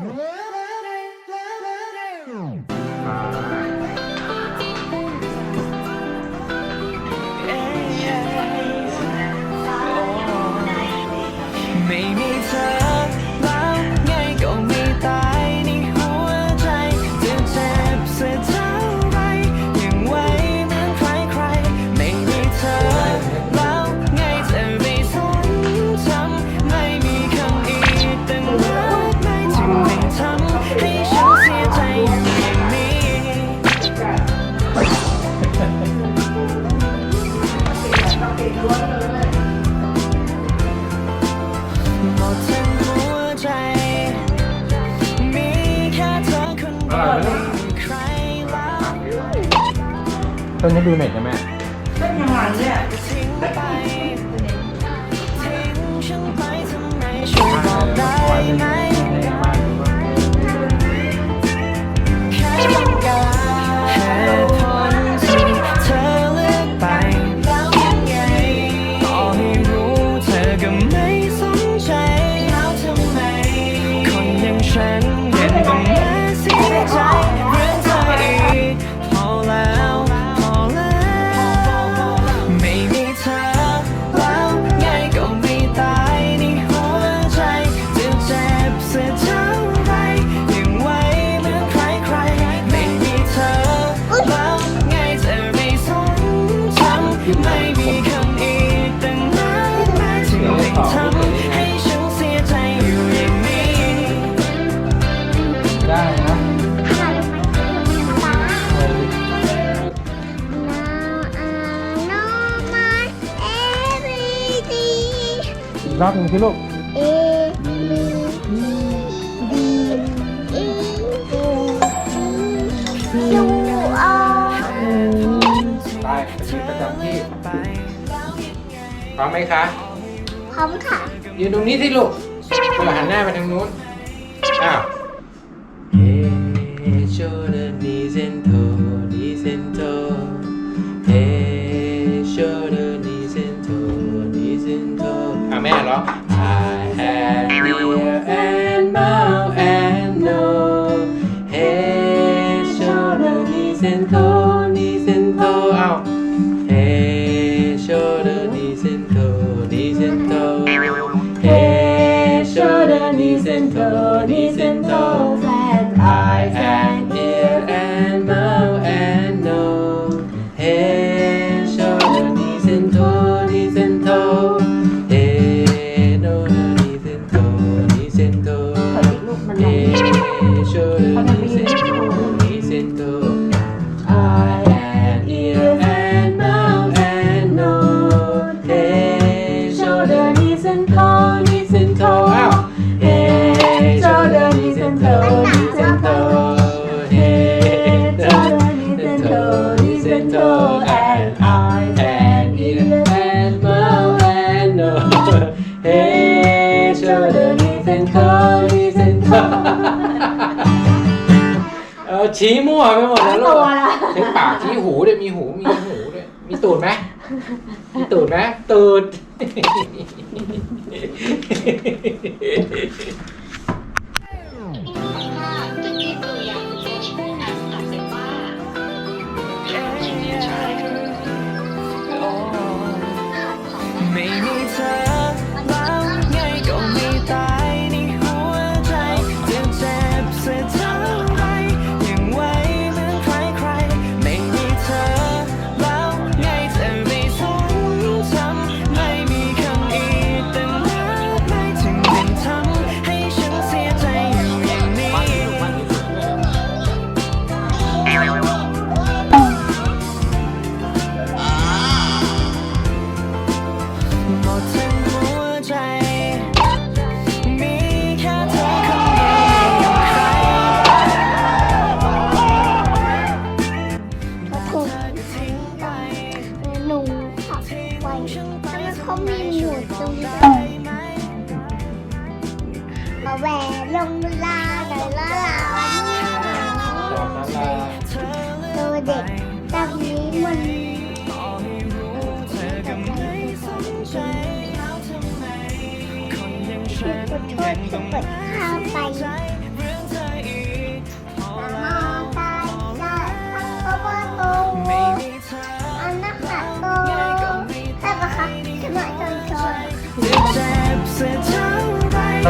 What? ตอนนี้ดูเน็ช่ไหม รับหนึ่งสิลูกไปยืนประจำที่พร้อมไหมคะ พร้อมค่ะ ยืนตรงนี้สิลูกตัวหันหน้าไปทางนู้น อ้าว Happy ชี้มั่วไปหมดแล้วลูกตัวลช้ปากชี้หูด้วยมีหูมีหูด้วยมีตูดไหมมีตูดไหมตูดไม่มีเธอ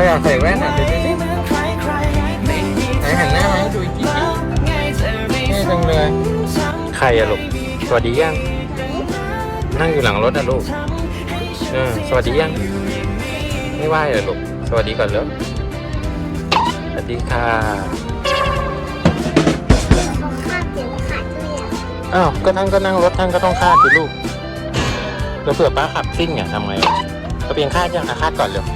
เราอยากใส่แว่นอะดูดิเหมือนใครใครๆไม่มีไหนหันหน้ามาให้ดูอีกทีแล้วไงจะไม่เท่จังเลย ใครอะลูก สวัสดียัง นั่งอยู่หลังรถอะลูกเออสวัสดียัง ไม่ไหวเหรอลูก สวัสดีก่อนเร็วสวัสดีค่ะเขาคาดเข็มขัดด้วยอะอ้าว ก็นั่งก็นั่งรถนั่งก็ต้องคาดสิลูกแล้วเผื่อป้าขับซิ่งอะทำไงอะก็เพียงคาดยังอะคาดก่อนเร็ว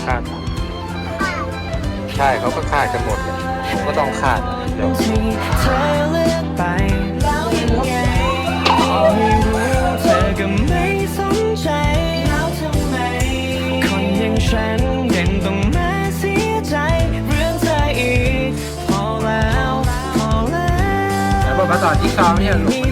เดี๋ยวคาดใช่เขาก็คาดกันหมดเลยผมก็ต้องคาดเดี๋ยวที่เธอเลือกไปแล้วยังไงขอให้รู้เธอก็ไม่สนใจแล้วทำไมคนอย่างฉันยังต้องมาเสียใจเรื่องเธออีกพอแล้วพอแล้วแล้วบอกมาต่อที่ซ้อมเนี่ยลูก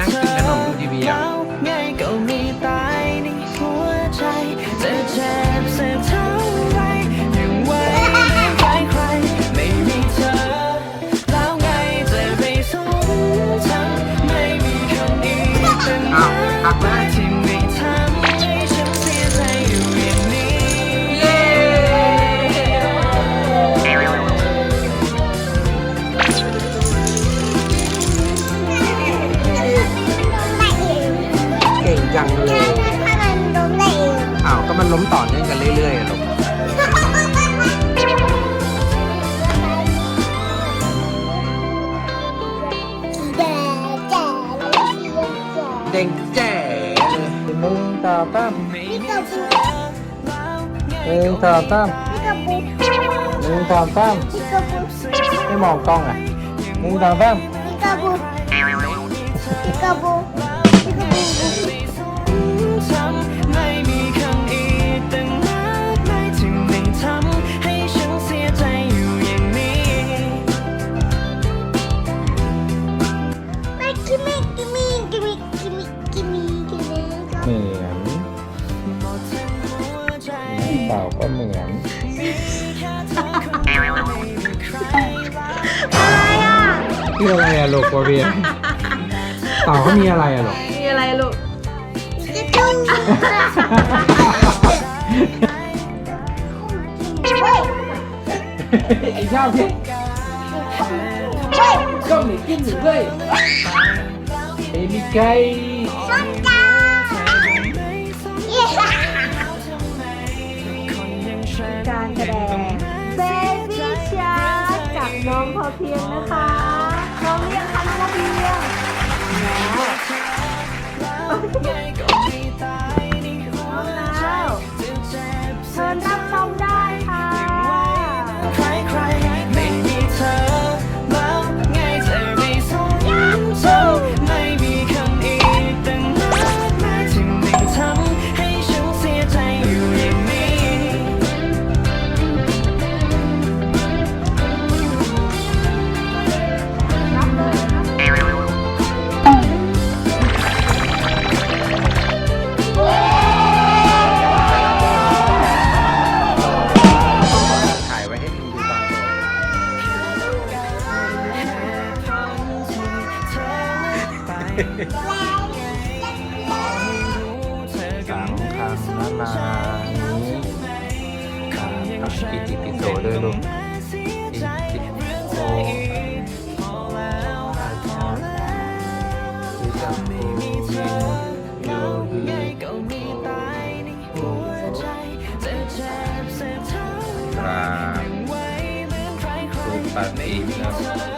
ต่อเนื่องกันเรื่อยๆลูกเด็กแจ๋เลยหนึ่งต่อตั้มหนึ่งต่อตั้มหนึ่งต่อตั้มไม่มองกล้องอะหนึ่งต่อตั้มปิกาาบูปิ เต่าก็เหมือนมีแค่เธอคนเดียวไม่มีใครรักอะไรอะ คืออะไรอะลูกโบเบียเต่าเขามีอะไรอะลูกมีอะไรลูกจะดูเฮ้ยไอ้ชอบที่เฮ้ยก็หนีกินหนูเลยไอ้มีไก่ส้มจ้า การแสดง Baby Shark จากน้องพอเพียงนะคะน้องเรียกคันพอเพียงแล้วพร้อมแล้ว สังขังนานานี้สังขังปิติปิโสด้วยลูกปิติโสอาจารย์ที่จะมีโยกีครับสุปฏินะ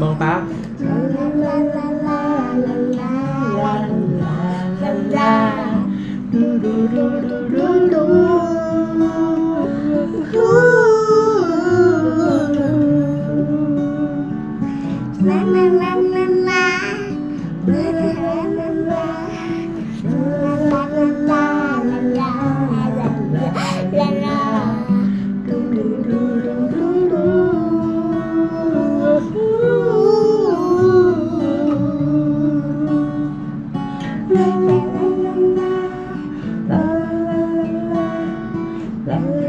มองป้าดูอีก ดู